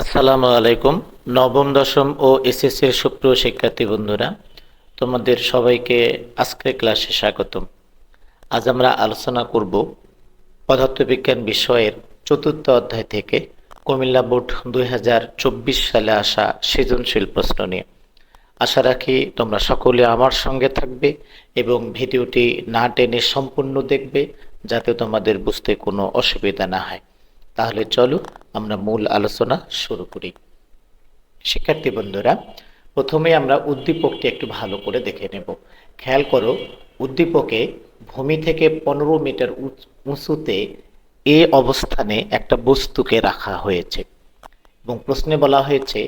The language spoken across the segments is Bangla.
আসসালামু আলাইকুম। নবম, দশম ও এসএসসির সুপ্রিয় শিক্ষার্থী বন্ধুরা, তোমাদের সবাইকে আজকের ক্লাসে স্বাগতম। আজ আমরা আলোচনা করব পদার্থবিজ্ঞান বিষয়ের চতুর্থ অধ্যায় থেকে কুমিল্লা বোর্ড দু হাজার চব্বিশ সালে আসা সৃজনশীল প্রশ্ন নিয়ে। আশা রাখি তোমরা সকলে আমার সঙ্গে থাকবে এবং ভিডিওটি না টেনে সম্পূর্ণ দেখবে, যাতে তোমাদের বুঝতে কোনো অসুবিধা না হয়। তাহলে চলো আমরা মূল আলোচনা শুরু করি। শিক্ষার্থী বন্ধুরা, প্রথমে আমরা উদ্দীপকটি একটু ভালো করে দেখে নেব। খেয়াল করো, উদ্দীপকে ভূমি থেকে পনেরো মিটার উঁচুতে এ অবস্থানে একটা বস্তুকে রাখা হয়েছে এবং প্রশ্নে বলা হয়েছে,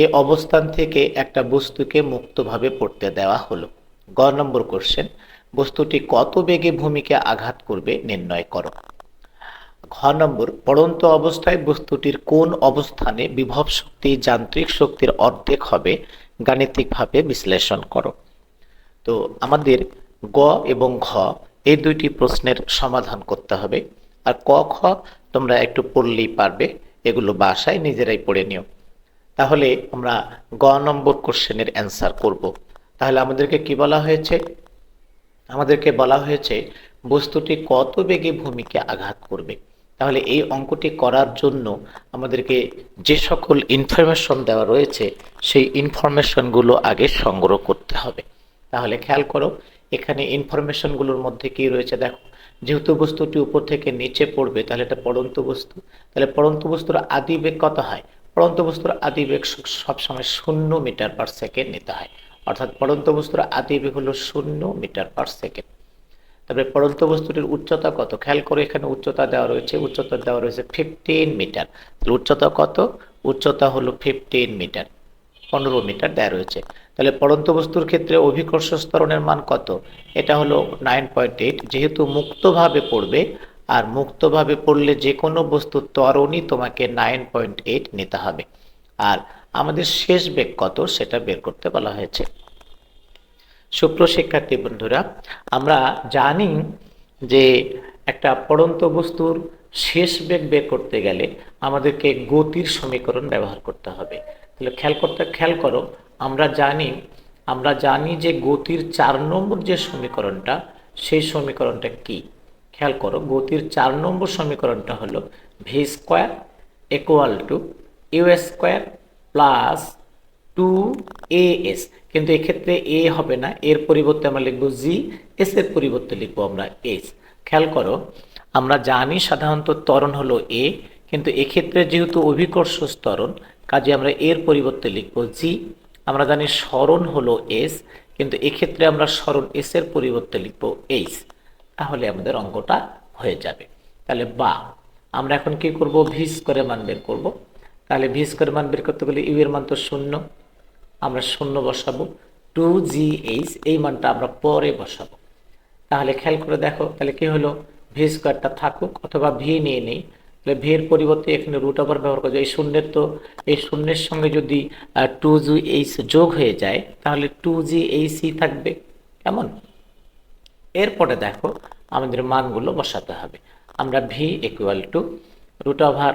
এ অবস্থান থেকে একটা বস্তুকে মুক্তভাবে পড়তে দেওয়া হলো। গ নম্বর কোশ্চেন, বস্তুটি কত বেগে ভূমিকে আঘাত করবে নির্ণয় করো। ঘ নম্বর, পড়ন্ত অবস্থায় বস্তুটির কোন অবস্থানে বিভব শক্তি, যান্ত্রিক শক্তির অর্ধেক হবে, গাণিতিকভাবে বিশ্লেষণ করো। তো আমাদের গ এবং ঘ, এই দুইটি প্রশ্নের সমাধান করতে হবে। আর ক, খ তোমরা একটু পড়লেই পারবে, এগুলো বাসায় নিজেরাই পড়ে নিও। তাহলে আমরা গ নম্বর কোশ্চেনের অ্যান্সার করব। তাহলে আমাদেরকে কি বলা হয়েছে? আমাদেরকে বলা হয়েছে, বস্তুটি কত বেগে ভূমিকে আঘাত করবে? তাহলে এই অঙ্কটি করার জন্য আমাদেরকে যে সকল ইনফরমেশন দেওয়া রয়েছে, সেই ইনফরমেশনগুলো আগে সংগ্রহ করতে হবে। তাহলে খেয়াল করো, এখানে ইনফরমেশনগুলোর মধ্যে কি রয়েছে দেখো, যেহেতু বস্তুটি উপর থেকে নিচে পড়বে, তাহলে এটা পড়ন্ত বস্তু। তাহলে পড়ন্ত বস্তুর আদি বেগ কত হয়? পড়ন্ত বস্তুর আদি বেগ সবসময় শূন্য মিটার পার সেকেন্ড নিতে হয়। অর্থাৎ পড়ন্ত বস্তুর আদি বেগ হলো শূন্য মিটার পার সেকেন্ড তারপরে পড়ন্ত বস্তুটির উচ্চতা কত? খেয়াল করে এখানে উচ্চতা দেওয়া রয়েছে, উচ্চতা দেওয়া রয়েছে ফিফটিন মিটার উচ্চতা কত? উচ্চতা হলো ফিফটিন মিটার পনেরো মিটার দেওয়া রয়েছে। তাহলে পড়ন্ত বস্তুর ক্ষেত্রে অভিকর্ষ স্তরণের মান কত? এটা হলো নাইন পয়েন্ট এইট যেহেতু মুক্তভাবে পড়বে, আর মুক্তভাবে পড়লে যে কোনো বস্তুর ত্বরণই তোমাকে নাইন পয়েন্ট এইট নিতে হবে। আর আমাদের শেষ বেগ কত? সেটা বের করতে বলা হয়েছে। সুপ্রশিক্ষার্থী বন্ধুরা, আমরা জানি যে একটা পড়ন্ত বস্তুর শেষ বেগ বের করতে গেলে আমাদেরকে গতির সমীকরণ ব্যবহার করতে হবে। তাহলে খেয়াল করতে, খেয়াল করো, আমরা জানি আমরা জানি যে গতির চার নম্বর যে সমীকরণটা, সেই সমীকরণটা কি? খেয়াল করো, গতির চার নম্বর সমীকরণটা হলো V square equal to U square plus two A S কিন্তু এক্ষেত্রে এ হবে না, এর পরিবর্তে আমরা লিখব জি এস এর পরিবর্তে লিখব আমরা এস খেয়াল করো, আমরা জানি সাধারণত ত্বরণ হলো এ কিন্তু এক্ষেত্রে যেহেতু অভিকর্ষ ত্বরণ, কাজে আমরা এর পরিবর্তে লিখব জি আমরা জানি স্মরণ হলো এস কিন্তু এক্ষেত্রে আমরা স্মরণ এস এর পরিবর্তে লিখব এইচ তাহলে আমাদের অঙ্কটা হয়ে যাবে। তাহলে বা, আমরা এখন কি করব? ভি স্কোয়ারে মান বের করব। তাহলে ভি স্কোয়ারে মান বের করতে গেলে ইউ এর মান তো শূন্য। আমরা শূন্য বসাবো। টু জি এইচ এই মানটা আমরা পরে বসাবো। তাহলে খেয়াল করে দেখো, তাহলে কি হলো? ভি স্কোয়ারটা থাকুক অথবা ভি নিয়ে নেই। তাহলে ভি এর পরিবর্তে এখানে রুট ওভার ব্যবহার করা যায়। এই শূন্যের তো, এই শূন্যের সঙ্গে যদি টু জি এইচ যোগ হয়ে যায়, তাহলে টু জি এইচই থাকবে। কেমন? এরপরে দেখো, আমাদের মানগুলো বসাতে হবে। আমরা V equal to root over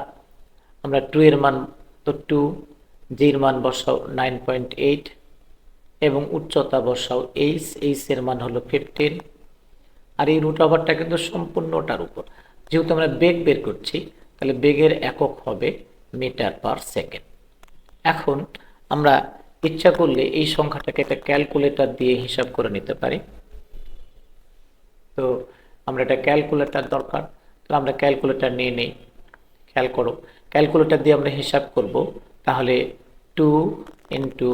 আমরা টু এর মান, তো টু জির মান বসাও নাইন পয়েন্ট এইট এবং উচ্চতা বসাও এইচ এইচ এর মান হলো ফিফটিন আর এই রুট ওভারটা কিন্তু সম্পূর্ণটার উপর। যেহেতু আমরা বেগ বের করছি, তাহলে বেগের একক হবে মিটার পার সেকেন্ড। এখন আমরা ইচ্ছা করলে এই সংখ্যাটাকে একটা ক্যালকুলেটর দিয়ে হিসাব করে নিতে পারি। তো আমরা এটা ক্যালকুলেটর দরকার, তো আমরা ক্যালকুলেটর নিয়ে নিই। খেয়াল করো, ক্যালকুলেটর দিয়ে আমরা হিসাব করব তাহলে two into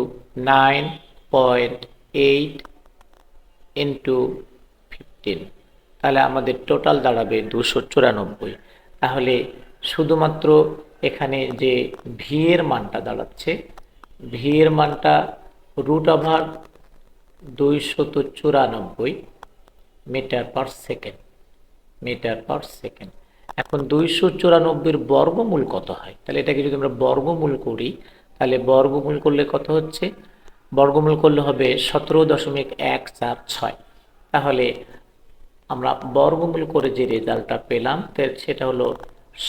nine point eight into fifteen তাহলে আমাদের টোটাল দাঁড়াবে দুশো চুরানব্বই। তাহলে শুধুমাত্র এখানে যে ভি এর মানটা দাঁড়াচ্ছে ভি এর মানটা রুট ওভার দুইশত চুরানব্বই metre per second metre per second এখন দুইশো চুরানব্বইয়ের বর্গমূল কত হয়? তাহলে এটাকে যদি আমরা বর্গমূল করি, তাহলে বর্গমূল করলে কত হচ্ছে? বর্গমূল করলে হবে সতেরো দশমিক এক চার ছয়। তাহলে আমরা বর্গমূল করে যে রেজাল্টটা পেলাম সেটা হলো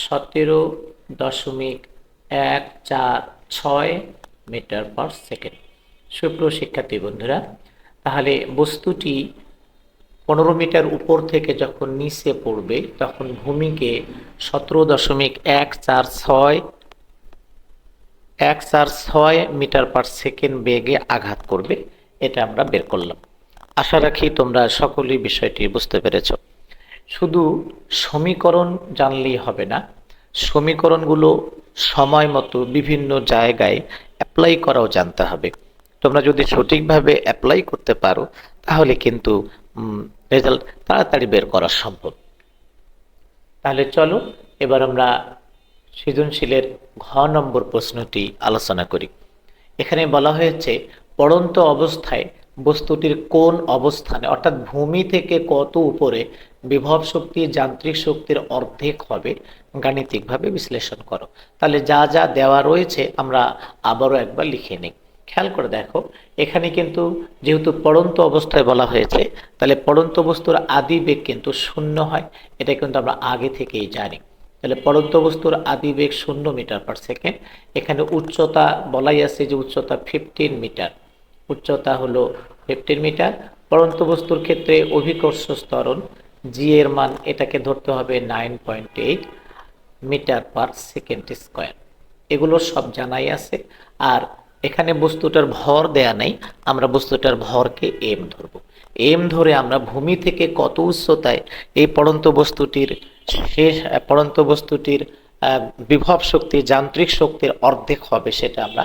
সতেরো দশমিক এক চার ছয় মিটার পার সেকেন্ড। সুপ্রিয় শিক্ষার্থী বন্ধুরা, তাহলে বস্তুটি পনেরো মিটার উপর থেকে যখন নিচে পড়বে, তখন ভূমিকে সতেরো দশমিক এক চার ছয়, এক চার ছয় মিটার পার সেকেন্ড বেগে আঘাত করবে। এটা আমরা বের করলাম। আশা রাখি তোমরা সকলেই বিষয়টি বুঝতে পেরেছ। শুধু সমীকরণ জানলেই হবে না, সমীকরণগুলো সময় মতো বিভিন্ন জায়গায় অ্যাপ্লাই করাও জানতে হবে। তোমরা যদি সঠিকভাবে অ্যাপ্লাই করতে পারো তাহলে কিন্তু রেজাল্ট তাড়াতাড়ি বের করা সম্ভব। তাহলে চলো, এবার আমরা সৃজনশীলের ঘ নম্বর প্রশ্নটি আলোচনা করি। এখানে বলা হয়েছে, পড়ন্ত অবস্থায় বস্তুটির কোন অবস্থানে, অর্থাৎ ভূমি থেকে কত উপরে বিভব শক্তি যান্ত্রিক শক্তির অর্ধেক হবে, গাণিতিকভাবে বিশ্লেষণ করো। তাহলে যা যা দেওয়া রয়েছে, আমরা আবারও একবার লিখে নিই। খেয়াল করে দেখো, এখানে কিন্তু যেহেতু পড়ন্ত অবস্থায় বলা হয়েছে, তাহলে পড়ন্ত বস্তুর আদি বেগ কিন্তু শূন্য হয়, এটা কিন্তু আমরা আগে থেকেই জানি। তাহলে পড়ন্ত বস্তুর আদি বেগ শূন্য মিটার পার সেকেন্ড এখানে উচ্চতা বলাই আছে যে উচ্চতা ফিফটিন মিটার। উচ্চতা হলো ফিফটিন মিটার, পড়ন্ত বস্তুর ক্ষেত্রে অভিকর্ষ স্তরণ জি এর মান এটাকে ধরতে হবে nine point eight metre per second square এগুলো সব জানাই আছে, আর এখানে বস্তুটার ভর দেয়া নাই, আমরা বস্তুটার ভরকে এম ধরব। এম ধরে আমরা ভূমি থেকে কত উচ্চতায় এই পড়ন্ত বস্তুটির শেষ পড়ন্ত বস্তুটির বিভব শক্তি যান্ত্রিক শক্তির অর্ধেক হবে সেটা আমরা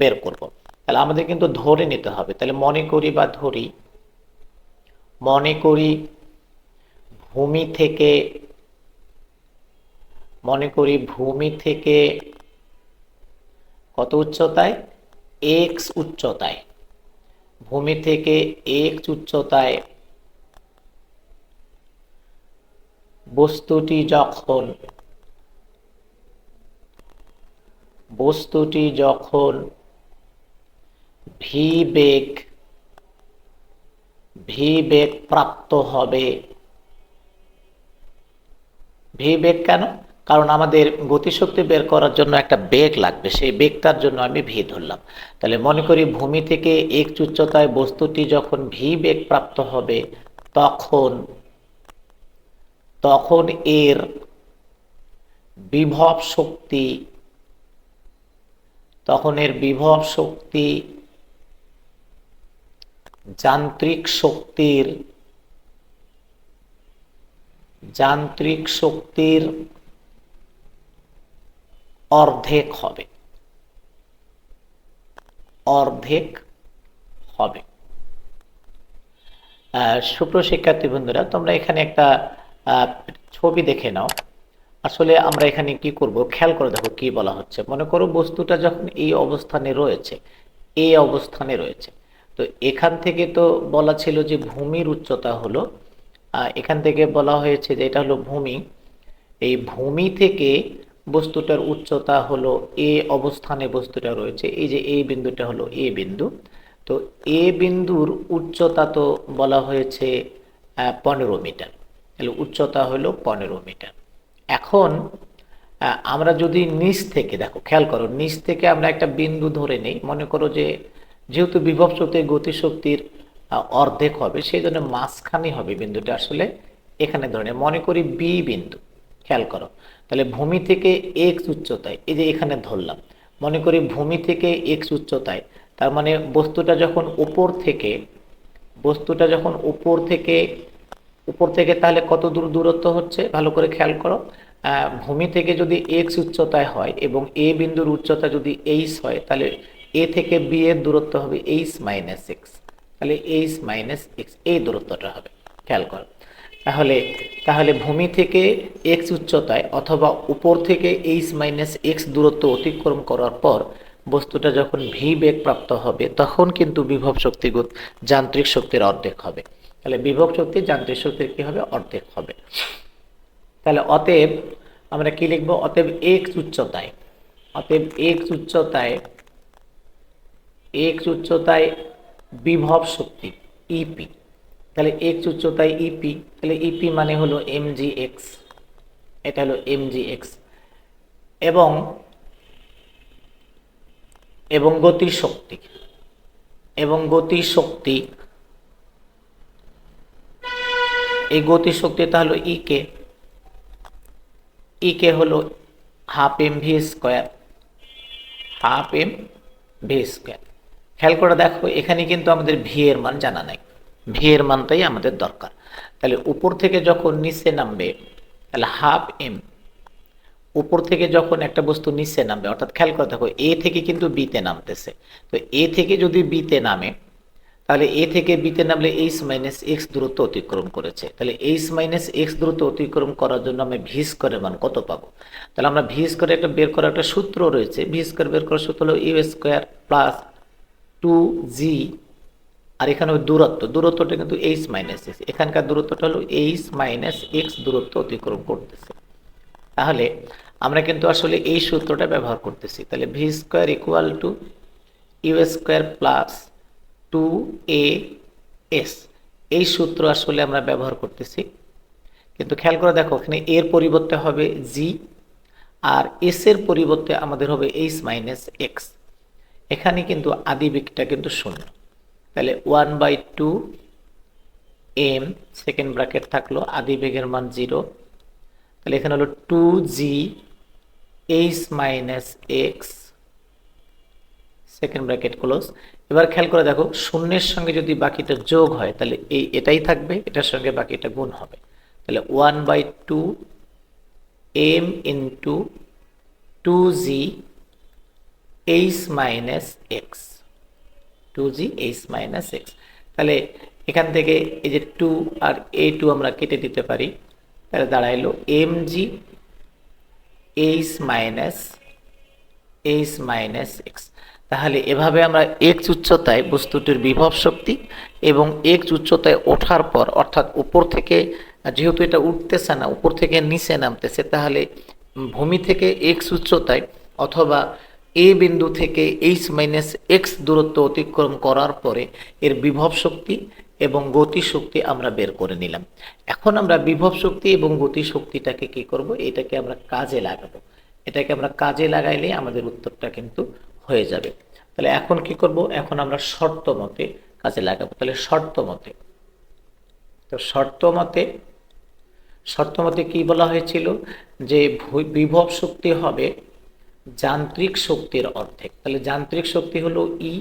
বের করব। তাহলে আমাদের কিন্তু ধরে নিতে হবে। তাহলে মনে করি বা ধরি, মনে করি ভূমি থেকে, মনে করি ভূমি থেকে কত উচ্চতায়? এক্স উচ্চতায়। ভূমি থেকে এক্স উচ্চতায় বস্তুটি যখন বস্তুটি যখন ভি বেগ ভি বেগ প্রাপ্ত হবে। ভি বেগ কেন? কারণ আমাদের গতিশক্তি বের করার জন্য একটা বেগ লাগবে। সেই বেগটার জন্য আমি ভি ধরলাম। তাহলে মনে করি ভূমি থেকে এক উচ্চতায় বস্তুটি যখন ভি বেগ প্রাপ্ত হবে, তখন তখন এর বিভব শক্তি, তখন এর বিভব শক্তি যান্ত্রিক শক্তির যান্ত্রিক শক্তির অর্ধেক হবে। অর্ধেক হবে। সুপ্রশিক্ষার্থী বন্ধুরা, তোমরা এখানে একটা ছবি দেখে নাও। আসলে আমরা এখানে কি করব? খেয়াল করে দেখো কি বলা হচ্ছে। মনে করো বস্তুটা যখন এই অবস্থানে রয়েছে, এই অবস্থানে রয়েছে, তো এখান থেকে তো বলা ছিল যে ভূমির উচ্চতা হলো এখান থেকে বলা হয়েছে যে এটা হলো ভূমি। এই ভূমি থেকে বস্তুটার উচ্চতা হলো এ অবস্থানে বস্তুটা রয়েছে। এই যে এই বিন্দুটা হলো এ বিন্দু। তো এ বিন্দুর উচ্চতা তো বলা হয়েছে পনেরো মিটার। তাহলে উচ্চতা হলো পনেরো মিটার। এখন আমরা যদি নিচ থেকে, দেখো, খেয়াল করো, নিচ থেকে আমরা একটা বিন্দু ধরে নেই। মনে করো যে যেহেতু বিভব শক্তি গতিশক্তির অর্ধেক হবে, সেই জন্য মাঝখানে হবে বিন্দুটা। আসলে এখানে ধরে মনে করি বি বিন্দু। খেয়াল করো। তাহলে ভূমি থেকে এক্স উচ্চতায়, এই যে এখানে ধরলাম, মনে করি ভূমি থেকে এক্স উচ্চতায়, তার মানে বস্তুটা যখন উপর থেকে, বস্তুটা যখন উপর থেকে উপর থেকে তাহলে কত দূর দূরত্ব হচ্ছে? ভালো করে খেয়াল করো। ভূমি থেকে যদি এক্স উচ্চতায় হয় এবং এ বিন্দুর উচ্চতা যদি এইচ হয়, তাহলে এ থেকে বি এর দূরত্ব হবে এইচ মাইনাস এক্স তাহলে এইচ মাইনাস এক্স এই দূরত্বটা হবে। খেয়াল করো। তাহলে তাহলে ভূমি থেকে এক্স উচ্চতায় অথবা উপর থেকে এইচ মাইনাস এক্স দূরত্ব অতিক্রম করার পর বস্তুটা যখন ভি বেগ প্রাপ্ত হবে, তখন কিন্তু বিভব শক্তি যান্ত্রিক শক্তির অর্ধেক হবে। তাহলে বিভব শক্তি, যান্ত্রিক শক্তির কি হবে? অর্ধেক হবে। তাহলে অতএব আমরা কি লিখব? অতএব এক্স উচ্চতায়, অতএব এক্স উচ্চতায় এক্স উচ্চতায় বিভব শক্তি ইপি তাহলে এক্স উচ্চতায় ইপি তাহলে ইপি মানে হলো এম জি এক্স এটা হলো এম জি এক্স এবং এবং গতি শক্তি। এবং গতি শক্তি, এই গতি শক্তি তাহলে ই কে ই কে হলো half M V square half M V square খেয়াল করে দেখো, এখানে কিন্তু আমাদের ভি এর মান জানা নাই। ভি এর মানটাই আমাদের দরকার। তাহলে উপর থেকে যখন নিচে নামবে, তাহলে হাফ এম উপর থেকে যখন একটা বস্তু নিচে নামবে, অর্থাৎ খেয়াল করে দেখো এ থেকে কিন্তু বিতে নামতেছে। তো এ থেকে যদি বিতে নামে, তাহলে এ থেকে বিতে নামলে এইচ মাইনাস এক্স দূরত্ব অতিক্রম করেছে। তাহলে এইচ মাইনাস এক্স দূরত্ব অতিক্রম করার জন্য আমি ভি স্কোয়ারের মান কত পাবো? তাহলে আমরা ভি স্কোয়ার একটা বের করার একটা সূত্র রয়েছে। ভি স্কোয়ার বের করার সূত্র হলো U square plus two G আর এখানে ওই দূরত্ব, দূরত্বটা কিন্তু এইচ মাইনাস এক্স এখানকার দূরত্বটা হলো এইচ মাইনাস এক্স দূরত্ব অতিক্রম করতেছে। তাহলে আমরা কিন্তু আসলে এই সূত্রটা ব্যবহার করতেছি। তাহলে V square equal to U square plus two A S এই সূত্র আসলে আমরা ব্যবহার করতেছি। কিন্তু খেয়াল করে দেখো, এখানে এর পরিবর্তে হবে জি আর এস এর পরিবর্তে আমাদের হবে এইচ মাইনাস এক্স এখানে কিন্তু আদি বেগটা কিন্তু শূন্য। তাহলে one by two M second bracket থাকল, আদি বেগের মান জিরো। তাহলে এখানে হলো two G H minus X second bracket close এবার খেয়াল করে দেখো, শূন্যের সঙ্গে যদি বাকিটা যোগ হয়, তাহলে এই এটাই থাকবে, এটার সঙ্গে বাকিটা গুণ হবে। তাহলে one by two M into two G H minus X. Two G H minus X তাহলে এখান থেকে এই যে টু আর এ টু আমরা কেটে দিতে পারি। তাহলে দাঁড়াইলো M G H minus H minus X তাহলে এভাবে আমরা এক্স উচ্চতায় বস্তুটির বিভব শক্তি এবং এক্স উচ্চতায় ওঠার পর, অর্থাৎ উপর থেকে, যেহেতু এটা উঠতেছে না, উপর থেকে নিচে নামতেছে, তাহলে ভূমি থেকে এক্স উচ্চতায় অথবা এ বিন্দু থেকে এইচ মাইনাস এক্স দূরত্ব অতিক্রম করার পরে এর বিভব শক্তি এবং গতি শক্তি আমরা বের করে নিলাম। এখন আমরা বিভব শক্তি এবং গতি শক্তিটাকে কি করব? এটাকে আমরা কাজে লাগাবো। এটাকে আমরা কাজে লাগাইলে আমাদের উত্তরটা কিন্তু হয়ে যাবে। তাহলে এখন কি করব? এখন আমরা শর্ত মতে কাজে লাগাবো। তাহলে শর্ত মতে, তো শর্ত মতে শর্ত মতে কি বলা হয়েছিল? যে বিভব শক্তি হবে যান্ত্রিক শক্তির অর্ধেক। তাহলে যান্ত্রিক শক্তি হলো ই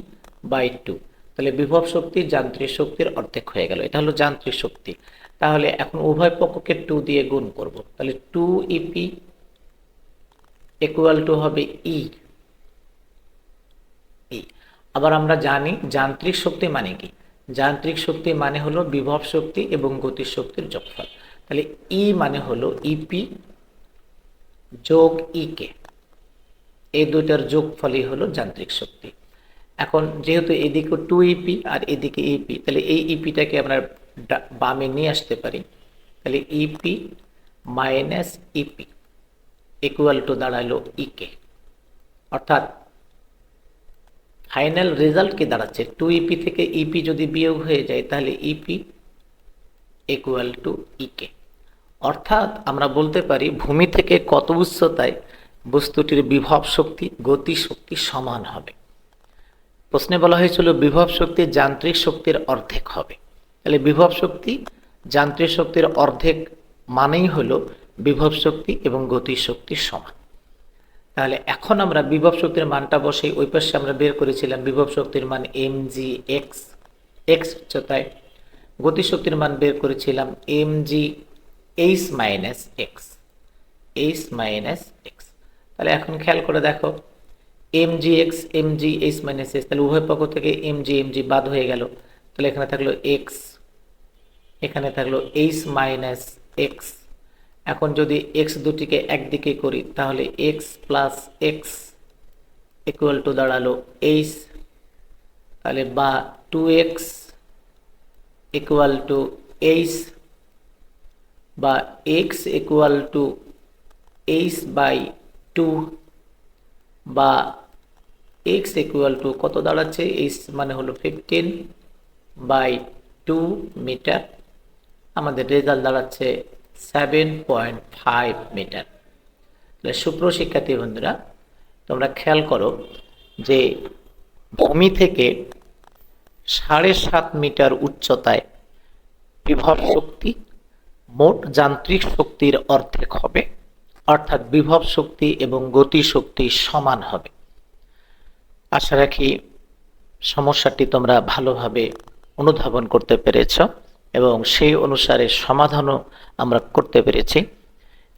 বাই টু তাহলে বিভব শক্তি যান্ত্রিক শক্তির অর্ধেক হয়ে গেল। এটা হলো যান্ত্রিক শক্তি। তাহলে এখন উভয় পক্ষকে টু দিয়ে গুণ করব। তাহলে টু ইপি ইকুয়াল টু হবে ই ই আবার আমরা জানি যান্ত্রিক শক্তি মানে কি? যান্ত্রিক শক্তি মানে হলো বিভব শক্তি এবং গতির শক্তির যোগফল। তাহলে ই মানে হলো ইপি যোগ ই কে এই দুইটার যোগফলই হলো যান্ত্রিক শক্তি। এখন যেহেতু এদিকে টু ইপি আর এদিকে ইপি তাহলে এই ইপিটাকে আমরা বামে নিয়ে আসতে পারি। তাহলে EP minus EP equal to দাঁড়াল ইকে অর্থাৎ ফাইনাল রেজাল্ট কি দাঁড়াচ্ছে? টু ইপি থেকে ইপি যদি বিয়োগ হয়ে যায়, তাহলে ইপি ইকুয়াল টু ইকে অর্থাৎ আমরা বলতে পারি, ভূমি থেকে কত উচ্চতায় বস্তুটির বিভব শক্তি, গতি শক্তি সমান হবে। প্রশ্নে বলা হয়েছিল, বিভব শক্তি যান্ত্রিক শক্তির অর্ধেক হবে। তাহলে বিভব শক্তি, যান্ত্রিক শক্তির অর্ধেক মানেই হলো বিভব শক্তি এবং গতি শক্তির সমান। তাহলে এখন আমরা বিভব শক্তির মানটা বসে ওই পাশে আমরা বের করেছিলাম, বিভব শক্তির মান এম জি এক্স এক্স উচ্চতায়। গতি শক্তির মান বের করেছিলাম M G H minus X H minus X তাহলে এখন খেয়াল করে দেখো। M G X M G H minus S তাহলে উভয় পক্ষ থেকে এম জি এম জি বাদ হয়ে গেল। তাহলে এখানে থাকল এক্স এখানে থাকল এইচ মাইনাস এক্স এখন যদি এক্স দুটিকে একদিকে করি, তাহলে X plus X equal to দাঁড়াল এইচ তাহলে বা two X equal to H বা X equal to H by two বা এক্স ইকুয়াল টু কত দাঁড়াচ্ছে? এইচ মানে হলো ফিফটিন বাই টু মিটার আমাদের রেজাল্ট দাঁড়াচ্ছে সেভেন পয়েন্ট ফাইভ মিটার সুপ্র শিক্ষার্থী বন্ধুরা, তোমরা খেয়াল করো যে ভূমি থেকে সাড়ে সাত মিটার উচ্চতায় বিভব শক্তি মোট যান্ত্রিক শক্তির অর্ধেক হবে। অর্থাৎ বিভব শক্তি এবং গতি শক্তি সমান হবে। আশা রাখি সমস্যাটি তোমরা ভালোভাবে অনুধাবন করতে পেরেছ এবং সেই অনুসারে সমাধানও আমরা করতে পেরেছি।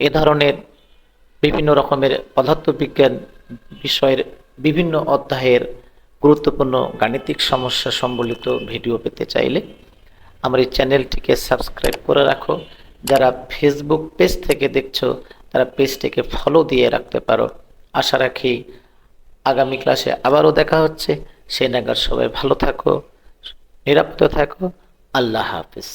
এ ধরনের বিভিন্ন রকমের পদার্থবিজ্ঞান বিষয়ের বিভিন্ন অধ্যায়ের গুরুত্বপূর্ণ গাণিতিক সমস্যা সম্বলিত ভিডিও পেতে চাইলে আমার এই চ্যানেলটিকে সাবস্ক্রাইব করে রাখো। যারা ফেসবুক পেজ থেকে দেখছ তারা পেজটিকে ফলো দিয়ে রাখতে পারো। আশা রাখি আগামী ক্লাসে আবারও দেখা হচ্ছে। সেই নাগার সবাই ভালো থাকো, নিরাপদে থাকো। আল্লাহ হাফিজ।